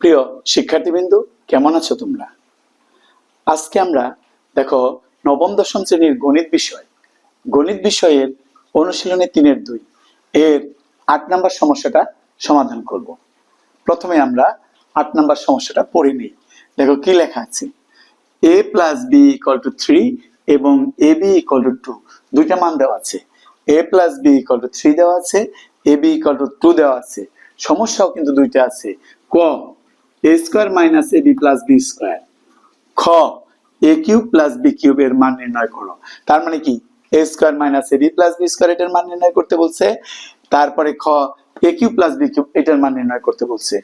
প্রিয় শিক্ষার্থীবৃন্দু, কেমন আছো তোমরা? আজকে আমরা দেখো নবম, দশম শ্রেণির গণিত বিষয়। গণিত বিষয়ের অনুশীলনে তিনের দুই। এর আট নাম্বার সমস্যাটা সমাধান করব। প্রথমে আমরা আট নাম্বার সমস্যাটা পড়ে নিই। দেখো কি লেখা আছে? A plus B equal to three এবং A B equal to two দুইটা মান দেওয়া আছে। A plus B equal to three দেওয়া আছে A B equal to two দেওয়া আছে। সমস্যাও কিন্তু দুইটা আছে। ক? A minus A B plus B square খ A cube plus B cube এর মান নির্ণয় করো। তার মানে কি? A square minus A B plus B square এটার মান নির্ণয় করতে বলছে। তারপরে খ A cube plus B cube এটার মান নির্ণয় করতে বলছে।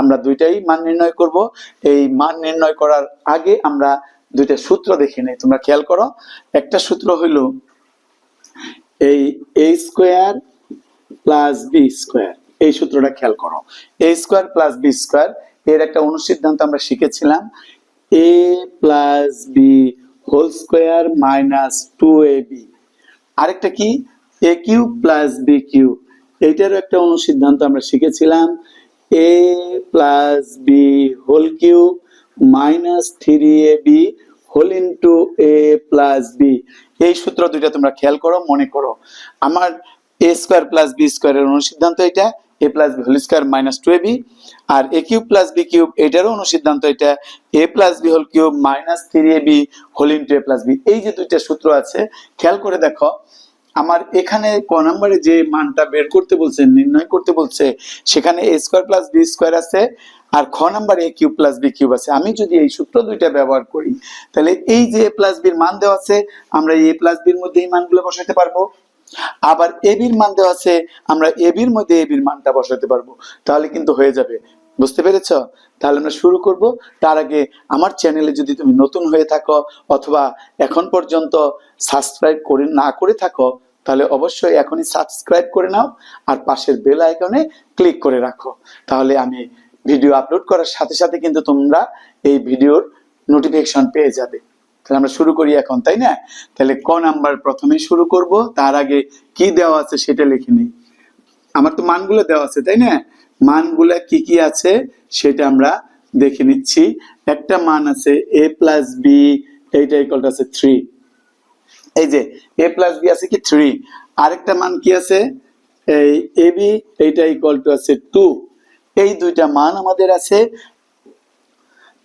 আমরা দুইটাই মান নির্ণয় করব। এই মান নির্ণয় করার আগে আমরা দুইটা সূত্র দেখে নেই। তোমরা খেয়াল করো, একটা সূত্র হইল এই A square plus B square এই সূত্রটা খেয়াল করো। A square plus B square এর একটা অনুসিদ্ধান্ত আমরা শিখেছিলাম। A plus B whole square minus two A B আরেকটা কি? A cube plus B cube এইটারও একটা অনুসিদ্ধান্ত আমরা শিখেছিলাম। A plus B whole cube minus three A B whole into A plus B এই সূত্র দুইটা তোমরা খেয়াল করো, মনে করো। আমার এ স্কোয়ার প্লাস বি স্কোয়ারের অনুসিদ্ধান্ত এটা। A plus B whole square minus two R A cube plus B cube এটারও অনুসিদ্ধান্ত এটা। A plus B whole cube minus three A B whole into A এই যে দুইটা সূত্র আছে, খেয়াল করে দেখো, আমার এখানে ক নম্বরে যে মানটা বের করতে বলছে, নির্ণয় করতে বলছে, সেখানে A square plus B square আছে আর খ নাম্বারে A cube plus B cube আছে। আমি যদি এই সূত্র দুইটা ব্যবহার করি, তাহলে এই যে এ প্লাস বির মান দেওয়া আছে, আমরা এ প্লাস বির মধ্যে এই মানগুলো বসাতে পারব। আবার এ বির মান দেওয়া আছে, আমরা এ বির মধ্যে এ বির মানটা বসাতে পারব। তাহলে কিন্তু হয়ে যাবে। বুঝতে পেরেছ? তাহলে আমরা শুরু করব। তার আগে আমার চ্যানেলে যদি তুমি নতুন হয়ে থাকো অথবা এখন পর্যন্ত সাবস্ক্রাইব করে না করে থাকো, তাহলে অবশ্যই এখনই সাবস্ক্রাইব করে নাও আর পাশের বেল আইকনে ক্লিক করে রাখো। তাহলে আমি ভিডিও আপলোড করার সাথে সাথে কিন্তু তোমরা এই ভিডিওর নোটিফিকেশন পেয়ে যাবে। তাহলে আমরা শুরু করি এখন, তাই না? তাহলে ক নাম্বার প্রথমে শুরু করব, তার আগে কি দেওয়া আছে সেটা লিখে নিই। আমার তো মানগুলো দেওয়া আছে, তাই না? মানগুলো কি কি আছে সেটা আমরা দেখে নিচ্ছি। একটা মান আছে এ প্লাস বি এইটা ইকুয়াল আছে থ্রি এই যে এ প্লাস বি আছে কি থ্রি আরেকটা মান কি আছে? এই এ বি এইটা ইকুয়াল টু আছে টু এই দুইটা মান আমাদের আছে।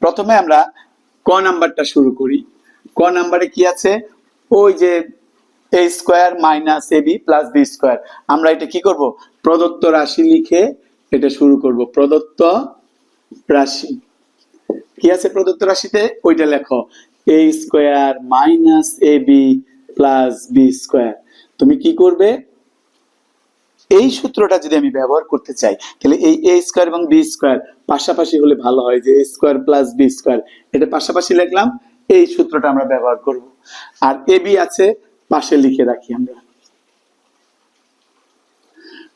প্রথমে আমরা ক নাম্বারটা শুরু করি। ক নাম্বারে কি আছে? ওই যে A square minus A B plus B square আমরা এটা কি করব? প্রদত্ত রাশি লিখে এটা শুরু করব। প্রদত্ত রাশি। কি আছে প্রদত্ত রাশিতে? ওইটা লেখো। A square minus A B plus B square তুমি কি করবে? এই সূত্রটা যদি আমি ব্যবহার করতে চাই, তাহলে এই এ স্কোয়ার এবং বি স্কোয়ার পাশাপাশি হলে ভালো হয় যে A square plus B square এটা পাশাপাশি লিখলাম। এই সূত্রটা আমরা ব্যবহার করব। আর এ বি আছে, পাশে লিখে রাখি আমরা।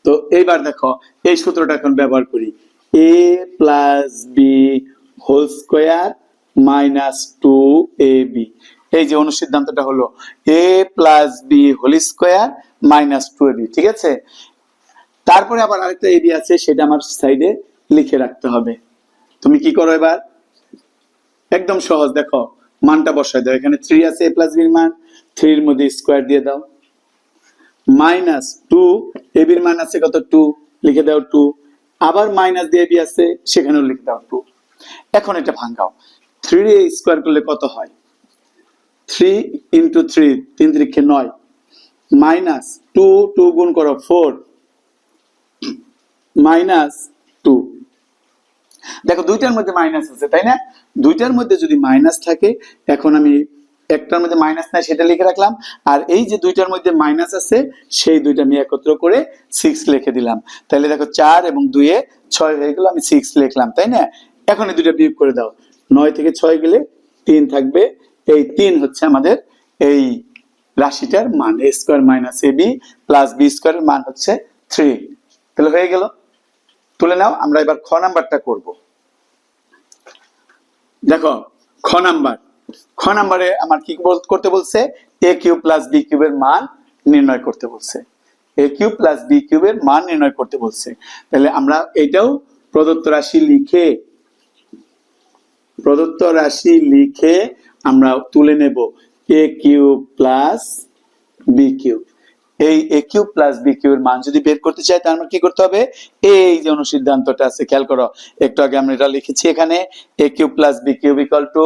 তো এইবার দেখো, এই সূত্রটা এখন ব্যবহার করি। A plus B whole square minus two A B. এই যে অনুসিদ্ধান্তটা হলো, A plus B whole square minus two A B, ঠিক আছে? তারপরে আবার আরেকটা এ বি আছে, সেটা আমার সাইডে লিখে রাখতে হবে। তুমি কি করো এবার? একদম সহজ, দেখো। মানটা বসাই দাও। এখানে থ্রি আছে এ প্লাস বির মান। থ্রির মধ্যে স্কোয়ার দিয়ে দাও। মাইনাস টু এ বির মান আছে কত? টু লিখে দাও টু আবার মাইনাস দিয়ে বি আছে, সেখানেও লিখে দাও টু এখন এটা ভাঙ্গাও থ্রি স্কোয়ার করলে কত হয়? থ্রি ইন্টু থ্রি তিন তিরিখে নয়। মাইনাস টু টু গুণ করো ফোর মাইনাস দেখো, দুইটার মধ্যে মাইনাস আছে, তাই না? দুইটার মধ্যে যদি মাইনাস থাকে, এখন আমি একটার মধ্যে মাইনাস নাই, সেটা লিখে রাখলাম। আর এই যে দুইটার মধ্যে মাইনাস আছে, সেই দুইটা আমি একত্র করে সিক্স লিখে দিলাম। তাহলে দেখো, চার এবং দুইয়ে ছয় হয়ে গেল, আমি সিক্স লিখলাম, তাই না? এখন এই দুইটা বিয়োগ করে দাও। নয় থেকে ছয় গেলে তিন থাকবে। এই তিন হচ্ছে আমাদের এই রাশিটার মান A square minus A B plus B স্কোয়ারের মান হচ্ছে থ্রি তাহলে হয়ে গেল। তুলে নাও, আমরা এবার খ নাম্বারটা করব। দেখো, খ নাম্বার। খ নাম্বারে আমার কি করতে বলছে? এ কিউব প্লাস বি কিউবের মান নির্ণয় করতে বলছে। এ কিউব প্লাস বি কিউবের মান নির্ণয় করতে বলছে। তাহলে আমরা এটাও প্রদত্ত রাশি লিখে, প্রদত্ত রাশি লিখে আমরা তুলে নেব। A cube plus B cube এই এ কিউব প্লাস বি কিউবের মান যদি বের করতে চাই তার মানে কি করতে হবে? এই যে অনুসিদ্ধান্তটা আছে, খেয়াল করো, একটু আগে আমরা এটা লিখেছি এখানে A cube plus B cube equal to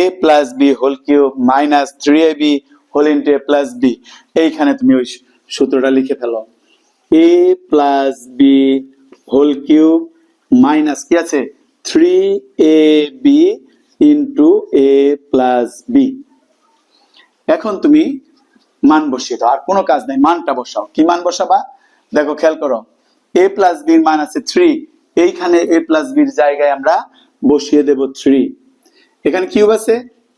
A plus B whole cube minus three A B whole into A plus B এইখানে তুমি ওই সূত্রটা লিখে ফেলো। A plus B whole cube minus কি আছে? Three A B into A plus B এখন তুমি মান বসিয়ে দাও, আর কোনো কাজ নাই, মানটা বসাও। কি মান বসাবা? দেখো, খেয়াল করো এ প্লাস বির মান আছে থ্রি এইখানে এ প্লাস বির জায়গায় আমরা বসিয়ে দেব থ্রি এখানে কিউব আছে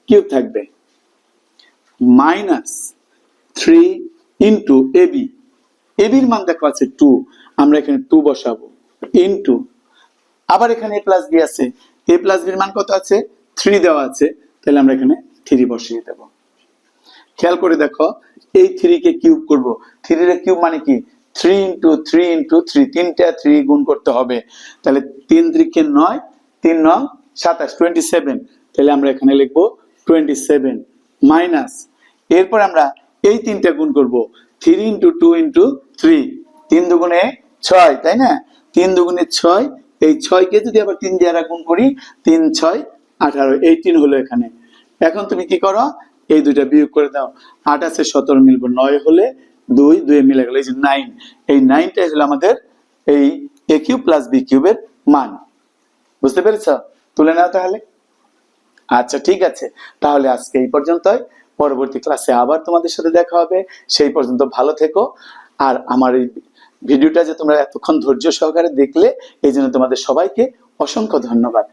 কিউব থাকবে। মাইনাস থ্রি ইন্টু এবি এবির মান দেখো আছে টু আমরা এখানে টু বসাবো। ইন্টু আবার এখানে এ প্লাস বি আছে। এ প্লাস বির মান কত আছে? থ্রি দেওয়া আছে। তাহলে আমরা এখানে থ্রি বসিয়ে দেবো। খেয়াল করে দেখো এই থ্রি কে কিউব করব। থ্রি এর কিউব মানে কি? Three into three into three তিনটা থ্রি গুণ করতে হবে। তাহলে তিন ত্রিকে নয়, তিন নয় সাতাশ টোয়েন্টি সেভেন তাহলে আমরা এখানে লিখব টোয়েন্টি সেভেন মাইনাস এরপর আমরা এই তিনটা গুণ করব। Three into two into three তিন দুগুণে ছয়, তাই না? তিন দুগুণে ছয়, এই ছয়কে যদি আবার তিন দিয়ে গুণ করি, তিন, ছয়, আঠারো। এইটিন হলো এখানে। এখন তুমি কি করো? এই দুইটা বিয়োগ করে দাও। আট আছে, সতেরো মিলবো নয় হলে দুই দুই মিলে গেল এই যে নাইন এই নাইনটাই হলো আমাদের এই এ কিউব প্লাস বি কিউবের মান। বুঝতে পেরেছ? তুলে নাও তাহলে। আচ্ছা ঠিক আছে। তাহলে আজকে এই পর্যন্তই। পরবর্তী ক্লাসে আবার তোমাদের সাথে দেখা হবে। সেই পর্যন্ত ভালো থেকো। আর আমার এই ভিডিওটা যে তোমরা এতক্ষণ ধৈর্য সহকারে দেখলে, এই জন্য তোমাদের সবাইকে অসংখ্য ধন্যবাদ।